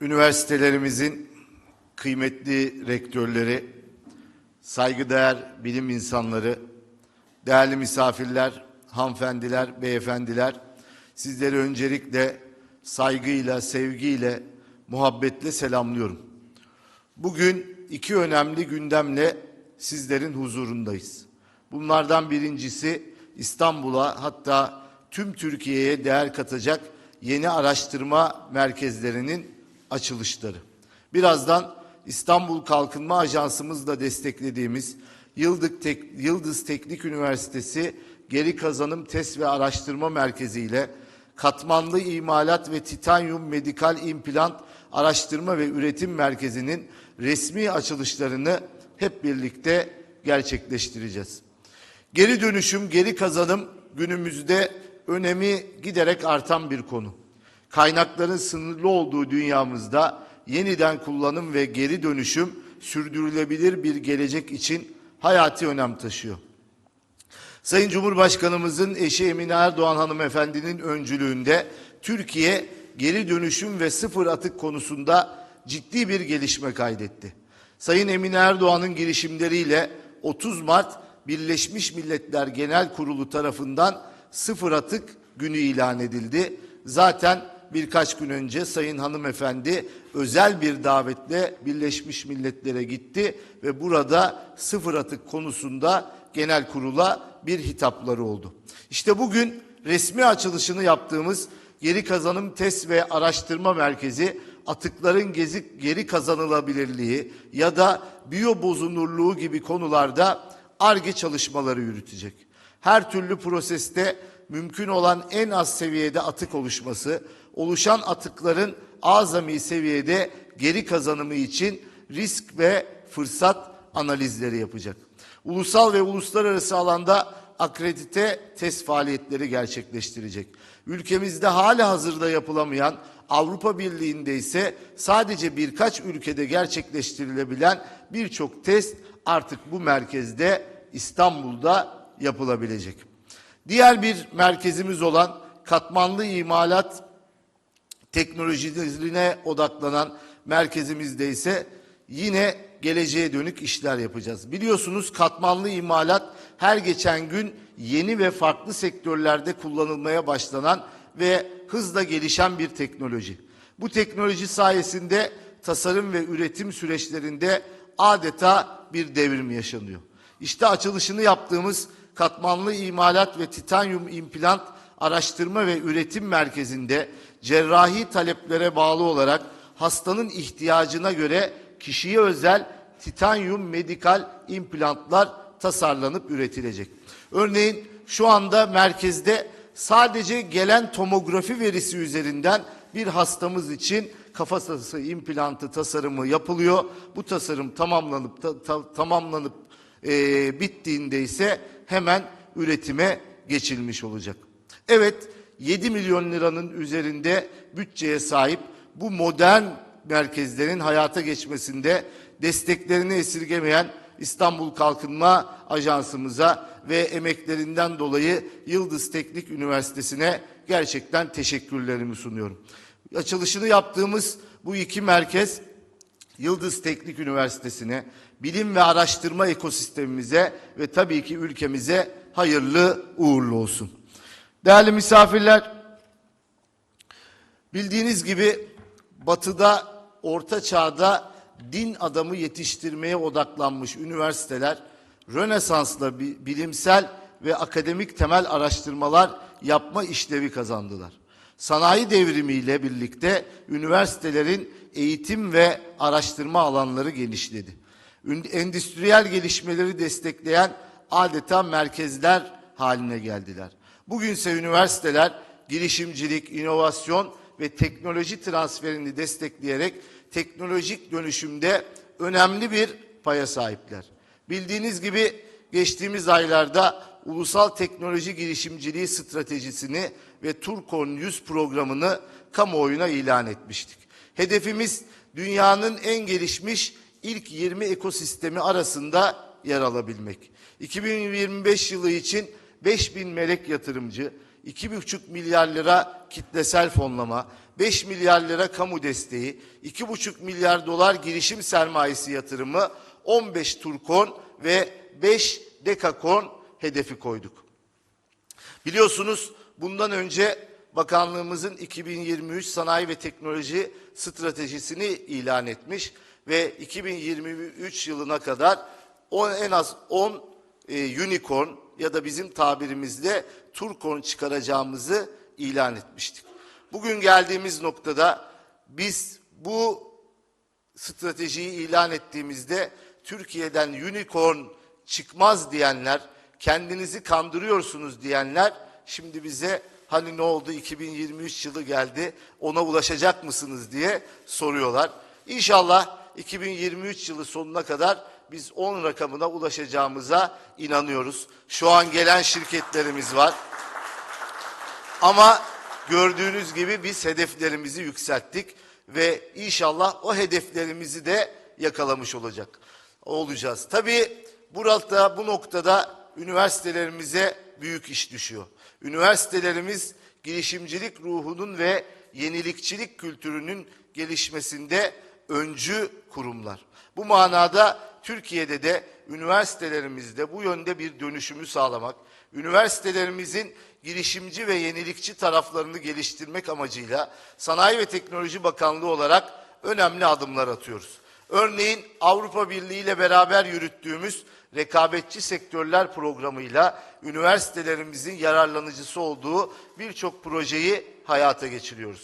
Üniversitelerimizin kıymetli rektörleri, saygıdeğer bilim insanları, değerli misafirler, hanımefendiler, beyefendiler, sizleri öncelikle saygıyla, sevgiyle, muhabbetle selamlıyorum. Bugün iki önemli gündemle sizlerin huzurundayız. Bunlardan birincisi İstanbul'a hatta tüm Türkiye'ye değer katacak yeni araştırma merkezlerinin açılışları. Birazdan İstanbul Kalkınma Ajansımızla desteklediğimiz Yıldız, Tek, Yıldız Teknik Üniversitesi Geri Kazanım Test ve Araştırma Merkezi ile Katmanlı İmalat ve Titanyum Medikal İmplant Araştırma ve Üretim Merkezi'nin resmi açılışlarını hep birlikte gerçekleştireceğiz. Geri dönüşüm, geri kazanım günümüzde önemi giderek artan bir konu. Kaynakların sınırlı olduğu dünyamızda yeniden kullanım ve geri dönüşüm sürdürülebilir bir gelecek için hayati önem taşıyor. Sayın Cumhurbaşkanımızın eşi Emine Erdoğan hanımefendinin öncülüğünde Türkiye geri dönüşüm ve sıfır atık konusunda ciddi bir gelişme kaydetti. Sayın Emine Erdoğan'ın girişimleriyle 30 Mart Birleşmiş Milletler Genel Kurulu tarafından sıfır atık günü ilan edildi. Zaten birkaç gün önce Sayın Hanımefendi özel bir davetle Birleşmiş Milletler'e gitti ve burada sıfır atık konusunda genel kurula bir hitapları oldu. İşte bugün resmi açılışını yaptığımız Geri Kazanım Test ve Araştırma Merkezi atıkların gezi, geri kazanılabilirliği ya da biyobozunurluğu gibi konularda ARGE çalışmaları yürütecek. Her türlü proseste mümkün olan en az seviyede atık oluşması, oluşan atıkların azami seviyede geri kazanımı için risk ve fırsat analizleri yapacak. Ulusal ve uluslararası alanda akredite test faaliyetleri gerçekleştirecek. Ülkemizde hala hazırda yapılamayan Avrupa Birliği'nde ise sadece birkaç ülkede gerçekleştirilebilen birçok test artık bu merkezde İstanbul'da yapılabilecek. Diğer bir merkezimiz olan katmanlı imalat teknolojilerine odaklanan merkezimizde ise yine geleceğe dönük işler yapacağız. Biliyorsunuz katmanlı imalat her geçen gün yeni ve farklı sektörlerde kullanılmaya başlanan ve hızla gelişen bir teknoloji. Bu teknoloji sayesinde tasarım ve üretim süreçlerinde adeta bir devrim yaşanıyor. İşte açılışını yaptığımız katmanlı imalat ve titanyum implant araştırma ve üretim merkezinde cerrahi taleplere bağlı olarak hastanın ihtiyacına göre kişiye özel titanyum medikal implantlar tasarlanıp üretilecek. Örneğin şu anda merkezde sadece gelen tomografi verisi üzerinden bir hastamız için kafatası implantı tasarımı yapılıyor. Bu tasarım tamamlanıp ta, ta, tamamlanıp e, bittiğinde ise hemen üretime geçilmiş olacak. Evet 7 milyon liranın üzerinde bütçeye sahip bu modern merkezlerin hayata geçmesinde desteklerini esirgemeyen İstanbul Kalkınma Ajansımıza ve emeklerinden dolayı Yıldız Teknik Üniversitesi'ne gerçekten teşekkürlerimi sunuyorum. Açılışını yaptığımız bu iki merkez Yıldız Teknik Üniversitesi'ne, bilim ve araştırma ekosistemimize ve tabii ki ülkemize hayırlı uğurlu olsun. Değerli misafirler, bildiğiniz gibi batıda, orta çağda din adamı yetiştirmeye odaklanmış üniversiteler, Rönesans'la bilimsel ve akademik temel araştırmalar yapma işlevi kazandılar. Sanayi devrimiyle birlikte üniversitelerin eğitim ve araştırma alanları genişledi. Endüstriyel gelişmeleri destekleyen adeta merkezler haline geldiler. Bugünse üniversiteler girişimcilik, inovasyon ve teknoloji transferini destekleyerek teknolojik dönüşümde önemli bir paya sahipler. Bildiğiniz gibi geçtiğimiz aylarda ulusal teknoloji girişimciliği stratejisini ve Turkon 100 programını kamuoyuna ilan etmiştik. Hedefimiz dünyanın en gelişmiş ilk 20 ekosistemi arasında yer alabilmek. 2025 yılı için 5000 melek yatırımcı, 2,5 milyar lira kitlesel fonlama, 5 milyar lira kamu desteği, 2,5 milyar dolar girişim sermayesi yatırımı, 15 Turkon ve 5 Dekakon hedefi koyduk. Biliyorsunuz bundan önce bakanlığımızın 2023 sanayi ve teknoloji stratejisini ilan etmiş ve 2023 yılına kadar en az 10 e, unicorn ya da bizim tabirimizde turkon çıkaracağımızı ilan etmiştik. Bugün geldiğimiz noktada biz bu stratejiyi ilan ettiğimizde Türkiye'den unicorn çıkmaz diyenler, kendinizi kandırıyorsunuz diyenler şimdi bize hani ne oldu 2023 yılı geldi ona ulaşacak mısınız diye soruyorlar. İnşallah 2023 yılı sonuna kadar biz 10 rakamına ulaşacağımıza inanıyoruz. Şu an gelen şirketlerimiz var. Ama gördüğünüz gibi biz hedeflerimizi yükselttik ve inşallah o hedeflerimizi de yakalamış olacak olacağız. Tabii burada bu noktada üniversitelerimize büyük iş düşüyor. Üniversitelerimiz girişimcilik ruhunun ve yenilikçilik kültürünün gelişmesinde öncü kurumlar. Bu manada Türkiye'de de üniversitelerimizde bu yönde bir dönüşümü sağlamak, üniversitelerimizin girişimci ve yenilikçi taraflarını geliştirmek amacıyla Sanayi ve Teknoloji Bakanlığı olarak önemli adımlar atıyoruz. Örneğin Avrupa Birliği ile beraber yürüttüğümüz rekabetçi sektörler programıyla üniversitelerimizin yararlanıcısı olduğu birçok projeyi hayata geçiriyoruz.